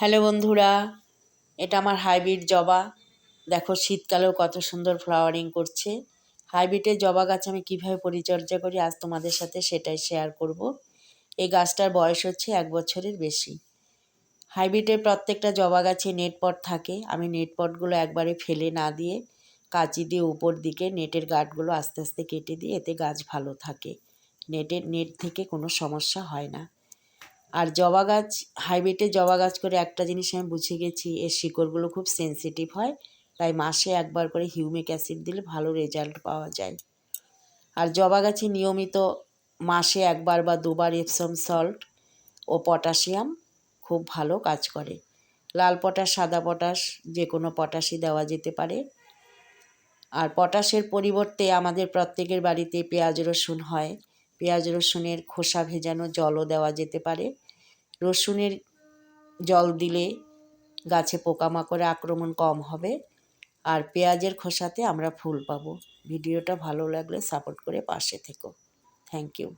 Hello বন্ধুরা, এটা আমার হাইব্রিড জবা। দেখো শীতকালেও কত সুন্দর ফ্লাওয়ারিং করছে। হাইব্রিডের জবা গাছ আমি কীভাবে পরিচর্যা করি আজ তোমাদের সাথে সেটাই শেয়ার করব। এই গাছটার বয়স হচ্ছে এক বছরের বেশি। হাইব্রিডের প্রত্যেকটা জবা গাছে নেট পট থাকে। আমি নেট পটগুলো একবারে ফেলে না দিয়ে কাঁচি দিয়ে উপর দিকে নেটের গাঠগুলো আস্তে আস্তে কেটে দিয়ে এতে গাছ ভালো থাকে। নেটের নেট থেকে কোনো সমস্যা হয় না। আর জবা গাছ হাইব্রিডে জবা গাছ করে একটা জিনিস আমি বুঝে গেছি, এর শিকড়গুলো খুব সেন্সিটিভ হয়, তাই মাসে একবার করে হিউমিক অ্যাসিড দিলে ভালো রেজাল্ট পাওয়া যায়। আর জবা গাছে নিয়মিত মাসে একবার বা দুবার এপসম সল্ট ও পটাশিয়াম খুব ভালো কাজ করে। লাল পটাশ, সাদা পটাশ, যে কোনো পটাশই দেওয়া যেতে পারে। আর পটাশের পরিবর্তে আমাদের প্রত্যেকের বাড়িতে পেঁয়াজ, রসুন হয়। পেঁয়াজ রসুনের খোসা ভেজানো জলও দেওয়া যেতে পারে। রসুনের জল দিলে গাছে পোকামাকড়ে আক্রমণ কম হবে। আর পেঁয়াজের খোসাতে আমরা ফুল পাবো। ভিডিওটা ভালো লাগলে সাপোর্ট করে পাশে থেকো। Thank you.